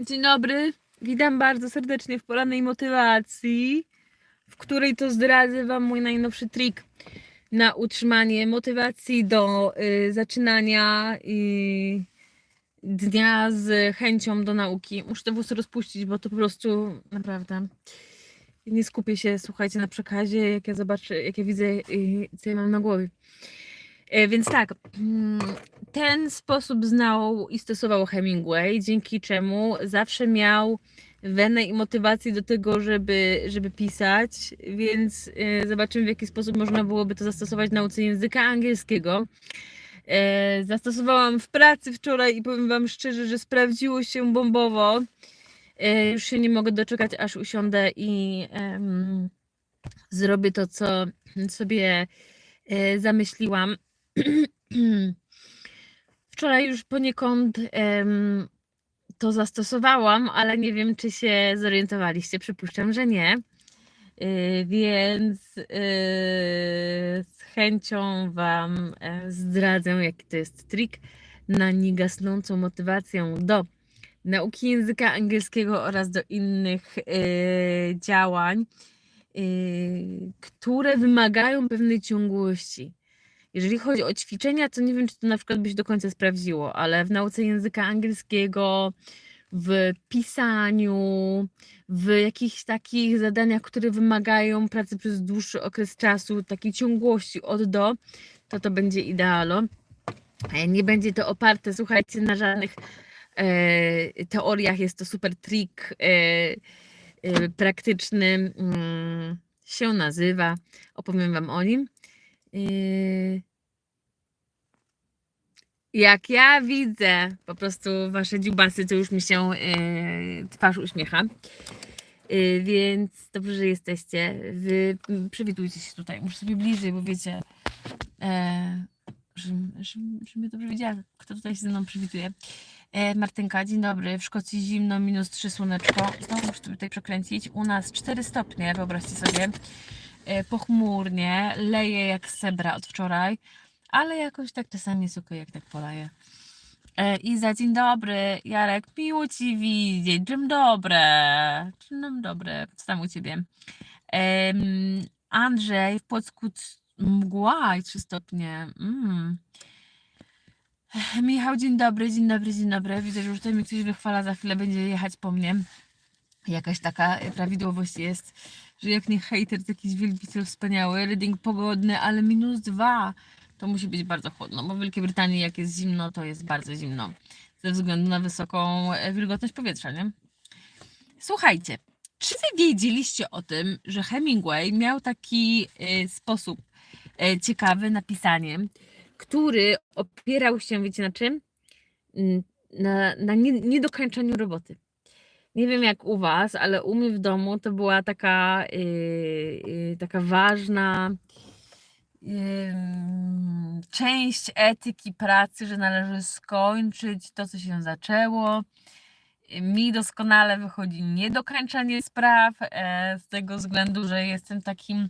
Dzień dobry, witam bardzo serdecznie w porannej motywacji, w której to zdradzę Wam mój najnowszy trik na utrzymanie motywacji do y, zaczynania y, dnia z chęcią do nauki. Muszę te włosy rozpuścić, bo to po prostu naprawdę nie skupię się, słuchajcie, na przekazie, jak ja zobaczę, jak ja widzę, y, co ja mam na głowie. E, Więc tak, mm, ten sposób znał i stosował Hemingway, dzięki czemu zawsze miał wenę i motywację do tego, żeby, żeby pisać, więc e, zobaczymy w jaki sposób można byłoby to zastosować w nauce języka angielskiego. E, Zastosowałam w pracy wczoraj i powiem Wam szczerze, że sprawdziło się bombowo. E, Już się nie mogę doczekać, aż usiądę i em, zrobię to, co sobie e, zamyśliłam. Wczoraj już poniekąd to zastosowałam, ale nie wiem, czy się zorientowaliście. Przypuszczam, że nie. Y, więc y, z chęcią Wam e, zdradzę, jaki to jest trik na niegasnącą motywację do nauki języka angielskiego oraz do innych y, działań, y, które wymagają pewnej ciągłości. Jeżeli chodzi o ćwiczenia, to nie wiem, czy to na przykład by się do końca sprawdziło, ale w nauce języka angielskiego, w pisaniu, w jakichś takich zadaniach, które wymagają pracy przez dłuższy okres czasu, takiej ciągłości od do, to to będzie idealo. E, Nie będzie to oparte, słuchajcie, na żadnych e, teoriach. Jest to super trik e, e, praktyczny. Mm, się nazywa. Opowiem Wam o nim. Yy, Jak ja widzę po prostu wasze dziubasy, to już mi się yy, twarz uśmiecha. Yy, więc dobrze, że jesteście. Wy przywitujcie się tutaj. Muszę sobie bliżej, bo wiecie, e, że, że, że mnie dobrze widziała, kto tutaj się ze mną przywituje. Martynka, dzień dobry. W Szkocji zimno, minus 3 słoneczko. Znowu muszę tutaj przekręcić. U nas 4 stopnie, wyobraźcie sobie. E, pochmurnie, leje jak sebra od wczoraj, ale jakoś tak czasami jest okej, jak tak polaje. E, Iza, dzień dobry. Jarek, miło Ci widzieć. Dzień dobry. Dzień dobry. Co tam u Ciebie? Andrzej, w Płocku mgła i 3 stopnie. Mm. Michał, dzień dobry, dzień dobry, dzień dobry. Widzę, że już tutaj mi ktoś wychwala, za chwilę będzie jechać po mnie. Jakaś taka prawidłowość jest, że jak nie hejter, to jakiś wielbiciel wspaniały. Reading pogodny, ale minus dwa. To musi być bardzo chłodno, bo w Wielkiej Brytanii jak jest zimno, to jest bardzo zimno. Ze względu na wysoką e, wilgotność powietrza, nie? Słuchajcie, czy wy wiedzieliście o tym, że Hemingway miał taki e, sposób e, ciekawy na pisanie, który opierał się, wiecie na czym? Na, na nie- niedokończeniu roboty. Nie wiem jak u Was, ale u mnie w domu to była taka, yy, yy, taka ważna ym, część etyki pracy, że należy skończyć to, co się zaczęło. Mi doskonale wychodzi niedokończanie spraw, e, z tego względu, że jestem takim,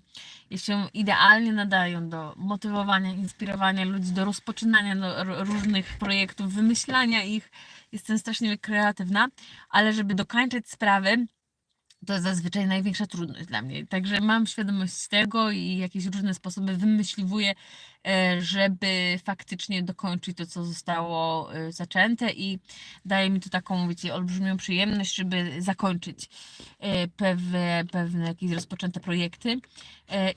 się idealnie nadają do motywowania, inspirowania ludzi, do rozpoczynania no, r- różnych projektów, wymyślania ich. Jestem strasznie kreatywna, ale żeby dokończyć sprawy, to jest zazwyczaj największa trudność dla mnie. Także mam świadomość tego i jakieś różne sposoby wymyśliwuję, e, żeby faktycznie dokończyć to, co zostało e, zaczęte i daje mi to taką, wiecie, olbrzymią przyjemność, żeby zakończyć e, pewne, pewne jakieś rozpoczęte projekty.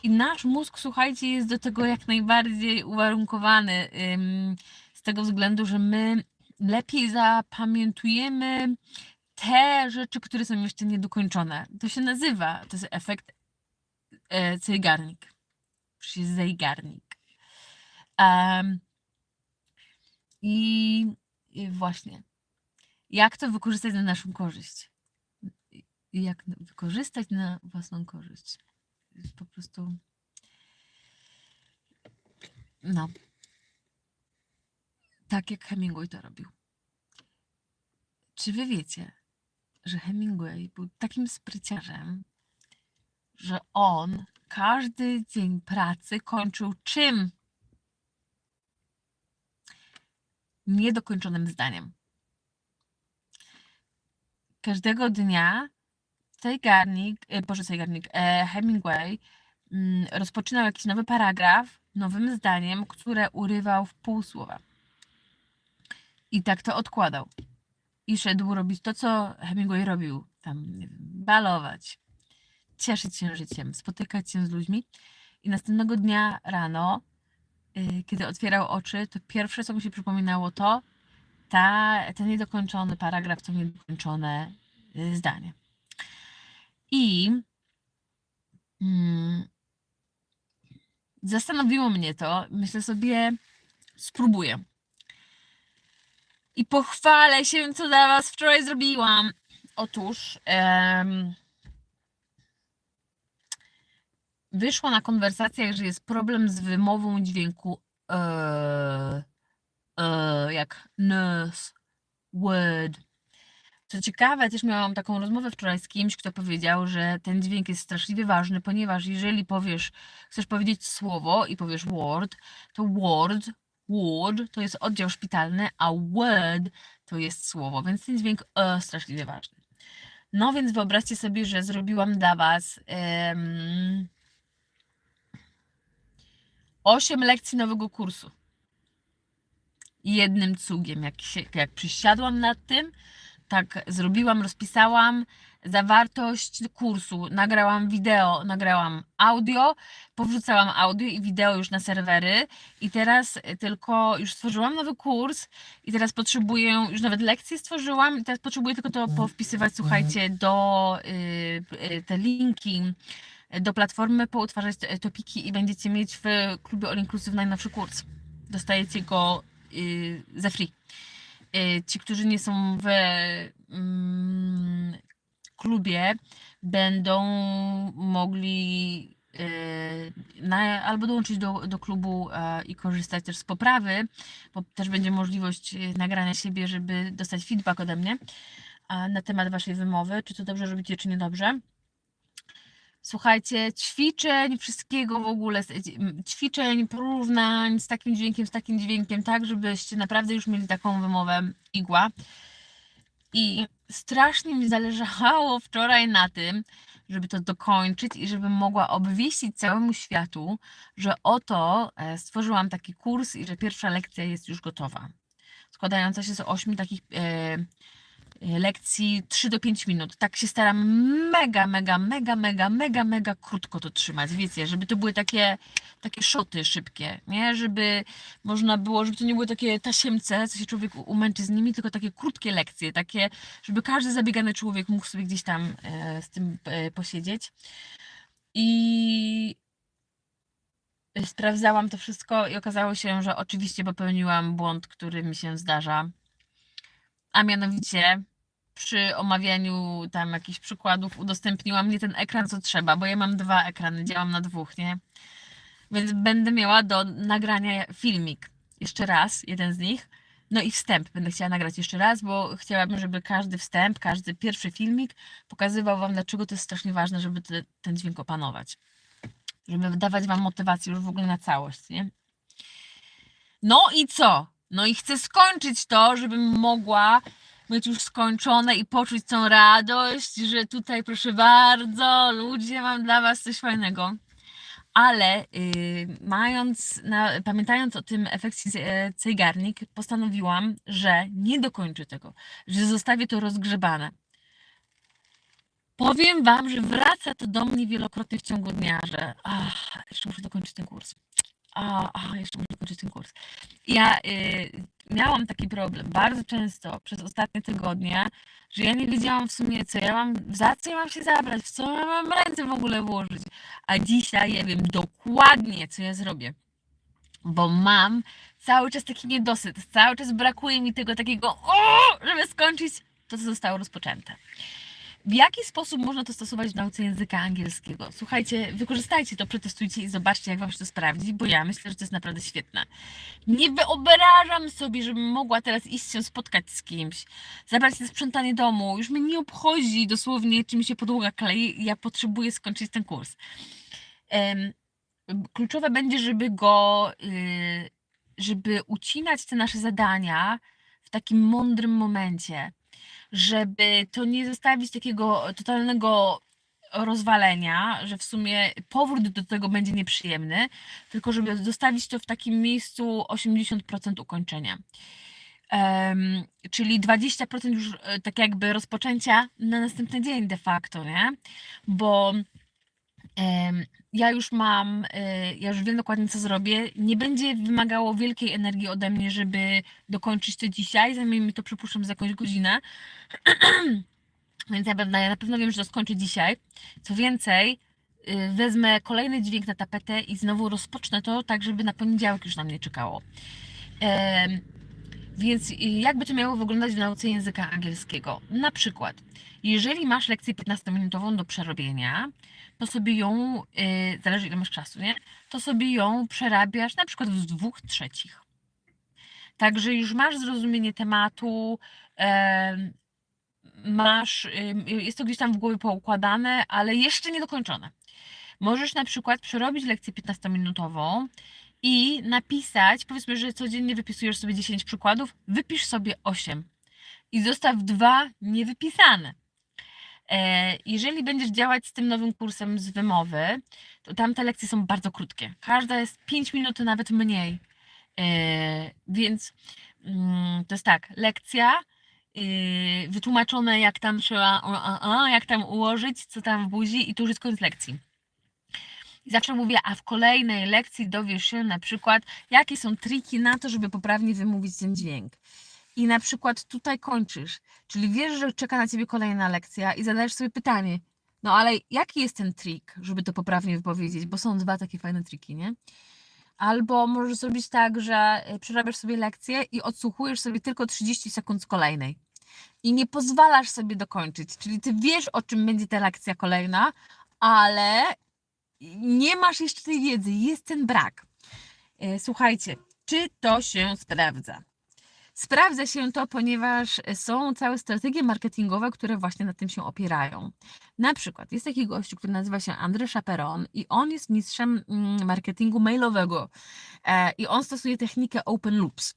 I nasz mózg, słuchajcie, jest do tego jak najbardziej uwarunkowany z tego względu, że my lepiej zapamiętujemy te rzeczy, które są jeszcze niedokończone. To się nazywa, to jest efekt e, Zeigarnik. Zeigarnik. Em, i, I właśnie, jak to wykorzystać na naszą korzyść? Jak wykorzystać na własną korzyść? Po prostu. No. Tak jak Hemingway to robił. Czy wy wiecie, że Hemingway był takim spryciarzem, że on każdy dzień pracy kończył czym? Niedokończonym zdaniem. każdego dnia Zeigarnik, e, Boże Zeigarnik, e, Hemingway mm, rozpoczynał jakiś nowy paragraf nowym zdaniem, które urywał w pół słowa. I tak to odkładał. I szedł robić to, co Hemingway robił. Tam, balować, cieszyć się życiem, spotykać się z ludźmi. I następnego dnia rano, y, kiedy otwierał oczy, to pierwsze, co mu się przypominało, to ta, ten niedokończony paragraf, to niedokończone y, zdanie. I mm, zastanowiło mnie to. Myślę sobie, spróbuję. I pochwalę się, co dla Was wczoraj zrobiłam. Otóż wyszło na konwersacjach, że jest problem z wymową dźwięku e, e, jak nurse, word. Co ciekawe, też miałam taką rozmowę wczoraj z kimś, kto powiedział, że ten dźwięk jest straszliwie ważny, ponieważ jeżeli powiesz, chcesz powiedzieć słowo i powiesz word, to word, word to jest oddział szpitalny, a word to jest słowo, więc ten dźwięk e straszliwie ważny. No więc wyobraźcie sobie, że zrobiłam dla Was em, 8 lekcji nowego kursu. Jednym cugiem, jak, się, jak przysiadłam nad tym, tak zrobiłam, rozpisałam zawartość kursu, nagrałam wideo, nagrałam audio, powrzucałam audio i wideo już na serwery i teraz tylko już stworzyłam nowy kurs i teraz potrzebuję, już nawet lekcje stworzyłam i teraz potrzebuję tylko to powpisywać, słuchajcie, do y, y, te linki do platformy, poutwarzać topiki i będziecie mieć w klubie All Inclusive najnowszy kurs. Dostajecie go y, za free. Y, ci, którzy nie są w mm, klubie, będą mogli y, na, albo dołączyć do, do klubu e, i korzystać też z poprawy, bo też będzie możliwość y, nagrania siebie, żeby dostać feedback ode mnie na temat waszej wymowy, czy to dobrze robicie, czy niedobrze. Słuchajcie, ćwiczeń, wszystkiego w ogóle, ćwiczeń, porównań z takim dźwiękiem, z takim dźwiękiem, tak, żebyście naprawdę już mieli taką wymowę igła. I strasznie mi zależało wczoraj na tym, żeby to dokończyć i żebym mogła obwieścić całemu światu, że oto e, stworzyłam taki kurs i że pierwsza lekcja jest już gotowa. Składająca się z ośmiu takich e, lekcji 3 do 5 minut. Tak się staram mega, mega, mega, mega, mega, mega krótko to trzymać. Wiecie, żeby to były takie, takie szoty szybkie, nie? Żeby można było, żeby to nie były takie tasiemce, co się człowiek umęczy z nimi, tylko takie krótkie lekcje, takie, żeby każdy zabiegany człowiek mógł sobie gdzieś tam e, z tym e, posiedzieć. I sprawdzałam to wszystko i okazało się, że oczywiście popełniłam błąd, który mi się zdarza. A mianowicie przy omawianiu tam jakichś przykładów udostępniłam nie ten ekran, co trzeba, bo ja mam dwa ekrany, działam na dwóch, nie? Więc będę miała do nagrania filmik. Jeszcze raz, jeden z nich. No i wstęp będę chciała nagrać jeszcze raz, bo chciałabym, żeby każdy wstęp, każdy pierwszy filmik pokazywał Wam, dlaczego to jest strasznie ważne, żeby te, ten dźwięk opanować. Żeby dawać Wam motywację już w ogóle na całość, nie? No i co? No i chcę skończyć to, żebym mogła mieć już skończone i poczuć tą radość, że tutaj proszę bardzo, ludzie, mam dla Was coś fajnego. Ale y, mając, na, pamiętając o tym efekcie Cejgarnik, postanowiłam, że nie dokończę tego, że zostawię to rozgrzebane. Powiem Wam, że wraca to do mnie wielokrotnie w ciągu dnia, że ach, jeszcze muszę dokończyć ten kurs. A, a jeszcze muszę dokończyć ten kurs. Ja y, miałam taki problem bardzo często przez ostatnie tygodnie, że ja nie wiedziałam w sumie, co ja mam, za co ja mam się zabrać, w co ja mam ręce w ogóle włożyć. A dzisiaj ja wiem dokładnie, co ja zrobię. Bo mam cały czas taki niedosyt, cały czas brakuje mi tego takiego, o, żeby skończyć to, co zostało rozpoczęte. W jaki sposób można to stosować w nauce języka angielskiego? Słuchajcie, wykorzystajcie to, przetestujcie i zobaczcie, jak Wam się to sprawdzi, bo ja myślę, że to jest naprawdę świetne. Nie wyobrażam sobie, żebym mogła teraz iść się spotkać z kimś, zabrać się sprzątanie domu. Już mnie nie obchodzi dosłownie, czy mi się podłoga klei. Ja potrzebuję skończyć ten kurs. Kluczowe będzie, żeby go, y, żeby ucinać te nasze zadania w takim mądrym momencie. Żeby to nie zostawić takiego totalnego rozwalenia, że w sumie powrót do tego będzie nieprzyjemny, tylko żeby zostawić to w takim miejscu 80% ukończenia. Em, czyli 20% już e, tak jakby rozpoczęcia na następny dzień de facto, nie? Bo em, ja już mam, e, ja już wiem dokładnie co zrobię. Nie będzie wymagało wielkiej energii ode mnie, żeby dokończyć to dzisiaj. Zajmie mi to, przypuszczam, za jakąś godzinę. Więc ja, ja na pewno wiem, że to skończę dzisiaj. Co więcej, y, wezmę kolejny dźwięk na tapetę i znowu rozpocznę to tak, żeby na poniedziałek już na mnie czekało. Więc jakby to miało wyglądać w nauce języka angielskiego? Na przykład, jeżeli masz lekcję 15-minutową do przerobienia, to sobie ją, y, zależy ile masz czasu, nie? To sobie ją przerabiasz na przykład w dwóch trzecich. Także już masz zrozumienie tematu, em, masz, ym, jest to gdzieś tam w głowie poukładane, ale jeszcze nie dokończone. Możesz na przykład przerobić lekcję 15-minutową i napisać, powiedzmy, że codziennie wypisujesz sobie 10 przykładów, wypisz sobie 8 i zostaw dwa niewypisane. E, Jeżeli będziesz działać z tym nowym kursem z wymowy, to tam te lekcje są bardzo krótkie. Każda jest 5 minut, nawet mniej. E, Więc mm, to jest tak, lekcja, yy, wytłumaczone jak tam trzeba, jak tam ułożyć, co tam w buzi i tu już jest koniec lekcji. Zawsze mówię, a w kolejnej lekcji dowiesz się na przykład, jakie są triki na to, żeby poprawnie wymówić ten dźwięk. I na przykład tutaj kończysz, czyli wiesz, że czeka na ciebie kolejna lekcja i zadajesz sobie pytanie, no ale jaki jest ten trik, żeby to poprawnie wypowiedzieć, bo są dwa takie fajne triki, nie? Albo możesz zrobić tak, że y, przerabiasz sobie lekcję i odsłuchujesz sobie tylko 30 sekund z kolejnej. I nie pozwalasz sobie dokończyć. Czyli ty wiesz, o czym będzie ta lekcja kolejna, ale nie masz jeszcze tej wiedzy, jest ten brak. E, Słuchajcie, czy to się sprawdza? Sprawdza się to, ponieważ są całe strategie marketingowe, które właśnie na tym się opierają. Na przykład jest taki gościu, który nazywa się Andrzej Chaperon i on jest mistrzem mm, marketingu mailowego e, i on stosuje technikę open loops.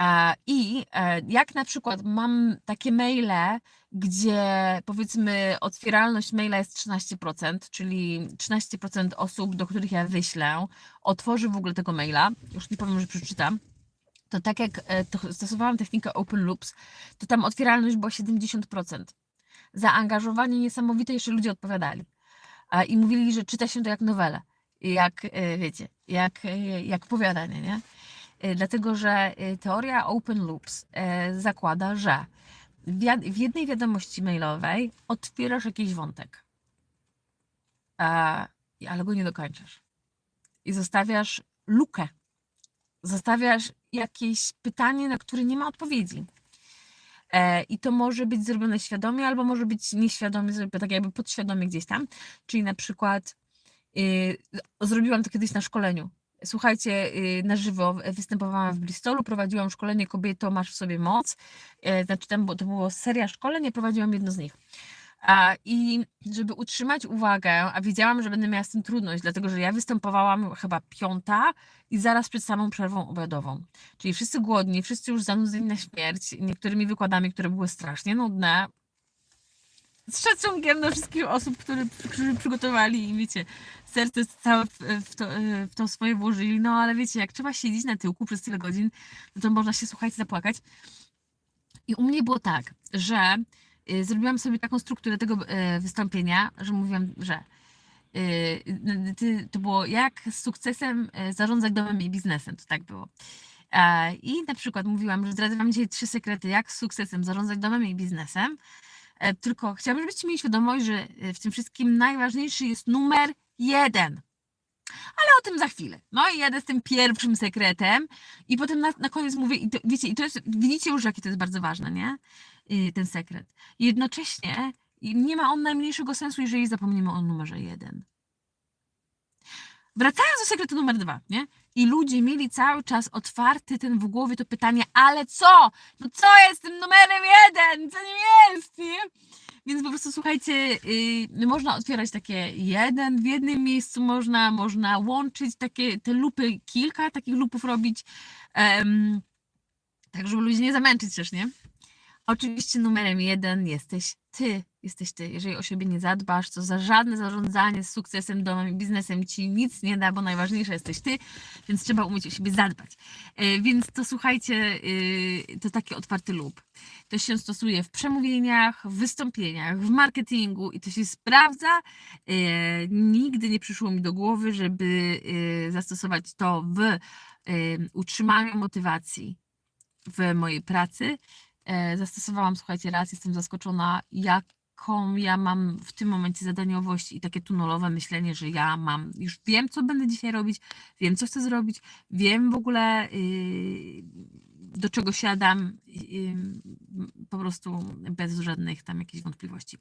E, I e, jak na przykład mam takie maile, gdzie powiedzmy otwieralność maila jest 13%, czyli 13% osób, do których ja wyślę, otworzy w ogóle tego maila, już nie powiem, że przeczytam, to tak jak e, to stosowałam technikę Open Loops, to tam otwieralność była 70%. Zaangażowanie niesamowite, jeszcze ludzie odpowiadali. I mówili, że czyta się to jak nowelę, jak wiecie, jak, jak powiadanie, nie? E, Dlatego, że e, teoria Open Loops e, zakłada, że w jednej wiadomości mailowej otwierasz jakiś wątek, ale go nie dokończasz. I zostawiasz lukę zostawiasz jakieś pytanie, na które nie ma odpowiedzi. E, I to może być zrobione świadomie, albo może być nieświadomie, tak jakby podświadomie gdzieś tam. Czyli na przykład y, zrobiłam to kiedyś na szkoleniu. Słuchajcie, y, na żywo występowałam w Bristolu, prowadziłam szkolenie Kobieto, masz w sobie moc. E, Znaczy tam to było seria szkoleń, prowadziłam jedno z nich. I żeby utrzymać uwagę, a wiedziałam, że będę miała z tym trudność, dlatego że ja występowałam chyba piąta i zaraz przed samą przerwą obiadową. Czyli wszyscy głodni, wszyscy już zanudzeni na śmierć, niektórymi wykładami, które były strasznie nudne. Z szacunkiem do wszystkich osób, które, którzy przygotowali i wiecie, serce całe w, w, to, w to swoje włożyli, no ale wiecie, jak trzeba siedzieć na tyłku przez tyle godzin, no to można się, słuchajcie, zapłakać. I u mnie było tak, że y, zrobiłam sobie taką strukturę tego y, wystąpienia, że mówiłam, że y, to było jak z sukcesem zarządzać domem i biznesem, to tak było. E, I na przykład mówiłam, że zdradzę wam dzisiaj trzy sekrety, jak z sukcesem zarządzać domem i biznesem. E, Tylko chciałabym, żebyście mieli świadomość, że y, w tym wszystkim najważniejszy jest numer jeden. Ale o tym za chwilę. No i jadę z tym pierwszym sekretem i potem na, na koniec mówię, i to, wiecie, i to jest, widzicie już, jakie to jest bardzo ważne, nie? Y, Ten sekret. Jednocześnie nie ma on najmniejszego sensu, jeżeli zapomnimy o numerze jeden. Wracając do sekretu numer dwa, nie? I ludzie mieli cały czas otwarty ten w głowie to pytanie, ale co? No co jest tym numerem jeden? Co nim jest, nie? Więc po prostu słuchajcie, yy, można otwierać takie jeden w jednym miejscu, można, można łączyć takie te lupy, kilka takich lupów robić, em, tak żeby ludzi nie zamęczyć też, nie? Oczywiście numerem jeden jesteś ty. Jesteś ty. Jeżeli o siebie nie zadbasz, to za żadne zarządzanie z sukcesem, domem i biznesem ci nic nie da, bo najważniejsze jesteś ty, więc trzeba umieć o siebie zadbać. E, Więc to słuchajcie, y, to taki otwarty lub. To się stosuje w przemówieniach, w wystąpieniach, w marketingu i to się sprawdza. E, Nigdy nie przyszło mi do głowy, żeby y, zastosować to w y, utrzymaniu motywacji w mojej pracy. E, Zastosowałam, słuchajcie, raz, jestem zaskoczona, jaką ja mam w tym momencie zadaniowość i takie tunolowe myślenie, że ja mam, już wiem, co będę dzisiaj robić, wiem, co chcę zrobić, wiem w ogóle, yy, do czego siadam, po prostu bez żadnych tam jakichś wątpliwości.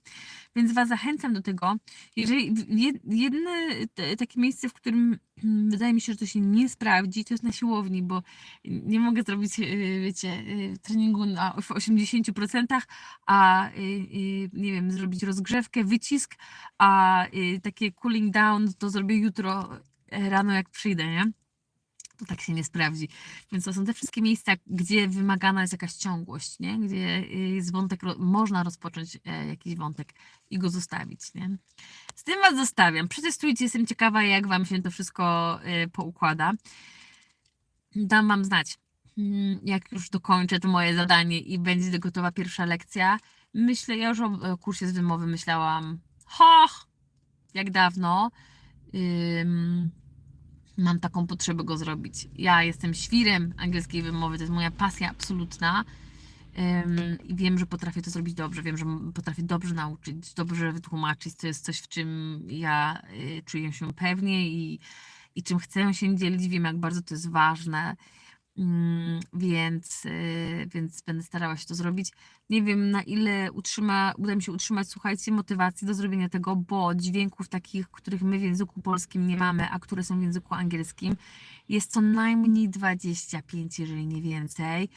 Więc Was zachęcam do tego, jeżeli w- jed- jedne te- takie miejsce, w którym mm, wydaje mi się, że to się nie sprawdzi, to jest na siłowni, bo nie mogę zrobić, yy, wiecie, yy, treningu na w 80%, a yy, nie wiem, zrobić rozgrzewkę, wycisk, a takie cooling down to zrobię jutro e, rano, jak przyjdę, nie? Tak się nie sprawdzi. Więc to są te wszystkie miejsca, gdzie wymagana jest jakaś ciągłość, nie? Gdzie yy, jest wątek, można rozpocząć e, jakiś wątek i go zostawić, nie? Z tym Was zostawiam. Przetestujcie, jestem ciekawa, jak Wam się to wszystko e, poukłada. Dam Wam znać, mm, jak już dokończę to moje zadanie i będzie gotowa pierwsza lekcja. Myślę, ja już o e, kursie z wymowy myślałam, hoch, jak dawno. Ym, mam taką potrzebę go zrobić. Ja jestem świrem angielskiej wymowy, to jest moja pasja absolutna. I wiem, że potrafię to zrobić dobrze. Wiem, że potrafię dobrze nauczyć, dobrze wytłumaczyć. To jest coś, w czym ja y, czuję się pewnie i, i czym chcę się dzielić. Wiem, jak bardzo to jest ważne. Mm, Więc, y, więc będę starała się to zrobić. Nie wiem, na ile utrzyma, uda mi się utrzymać, słuchajcie, motywacji do zrobienia tego, bo dźwięków takich, których my w języku polskim nie mamy, a które są w języku angielskim, jest co najmniej 25, jeżeli nie więcej.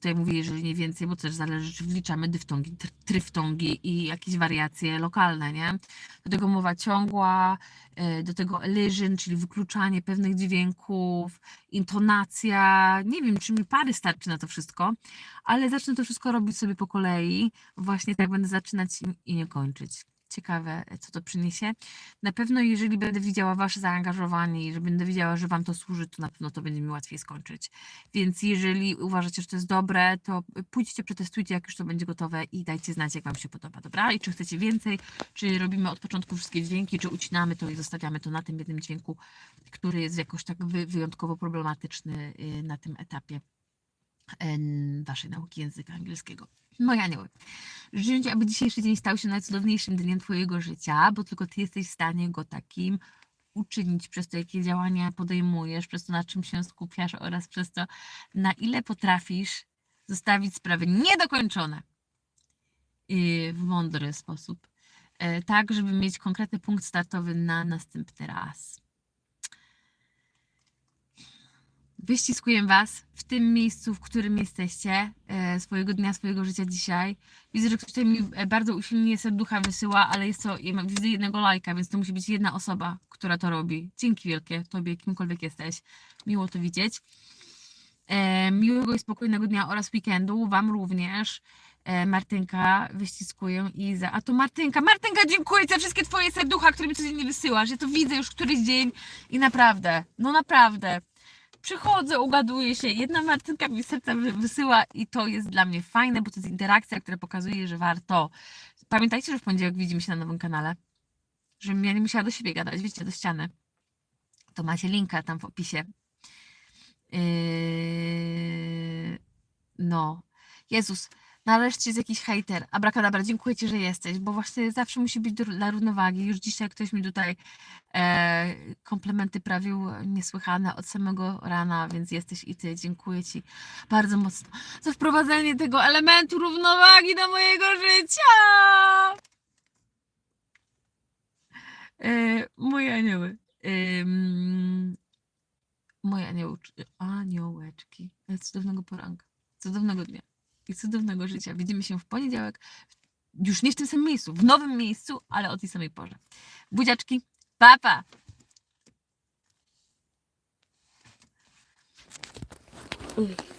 Tutaj mówię, jeżeli nie więcej, bo też zależy, czy wliczamy dyftongi, tr- tryftongi i jakieś wariacje lokalne, nie? Do tego mowa ciągła, y, do tego elision, czyli wykluczanie pewnych dźwięków, intonacja. Nie wiem, czy mi pary starczy na to wszystko, ale zacznę to wszystko robić sobie po kolei. Właśnie tak będę zaczynać i nie kończyć. Ciekawe, co to przyniesie. Na pewno, jeżeli będę widziała Wasze zaangażowanie i że będę widziała, że Wam to służy, to na pewno to będzie mi łatwiej skończyć. Więc jeżeli uważacie, że to jest dobre, to pójdźcie, przetestujcie, jak już to będzie gotowe i dajcie znać, jak Wam się podoba, dobra? I czy chcecie więcej, czy robimy od początku wszystkie dźwięki, czy ucinamy to i zostawiamy to na tym jednym dźwięku, który jest jakoś tak wy, wyjątkowo problematyczny y, na tym etapie Waszej nauki języka angielskiego. Moje anioły. Życzę Ci, aby dzisiejszy dzień stał się najcudowniejszym dniem Twojego życia, bo tylko Ty jesteś w stanie go takim uczynić przez to, jakie działania podejmujesz, przez to, na czym się skupiasz oraz przez to, na ile potrafisz zostawić sprawy niedokończone yy, w mądry sposób, e, tak, żeby mieć konkretny punkt startowy na następny raz. Wyściskuję Was w tym miejscu, w którym jesteście, e, swojego dnia, swojego życia dzisiaj. Widzę, że ktoś tutaj mi e, bardzo usilnie serducha wysyła, ale jest to, widzę jednego lajka, więc to musi być jedna osoba, która to robi. Dzięki wielkie Tobie, kimkolwiek jesteś. Miło to widzieć. E, miłego i spokojnego dnia oraz weekendu. Wam również. Martynka, wyściskuję i za. A to Martynka, Martynka, dziękuję za wszystkie Twoje serducha, które mi codziennie wysyłasz. Ja to widzę już któryś dzień i naprawdę, no naprawdę. Przychodzę, ugaduję się. Jedna Martynka mi serca wy- wysyła i to jest dla mnie fajne, bo to jest interakcja, która pokazuje, że warto. Pamiętajcie, że w poniedziałek widzimy się na nowym kanale. Żebym ja nie musiała do siebie gadać, wiecie, do ściany. To macie linka tam w opisie. Yy, No. Jezus, nareszcie jest jakiś hejter. Abrakadabra, dziękuję Ci, że jesteś, bo właśnie zawsze musi być dla równowagi. Już dzisiaj ktoś mi tutaj e, komplementy prawił niesłychane od samego rana, więc jesteś i Ty. Dziękuję Ci bardzo mocno za wprowadzenie tego elementu równowagi do mojego życia. E, moje anioły. Ym, moje aniołczy, aniołeczki. E, Cudownego poranka, cudownego dnia i cudownego życia. Widzimy się w poniedziałek, już nie w tym samym miejscu, w nowym miejscu, ale o tej samej porze. Buziaczki, papa! Pa.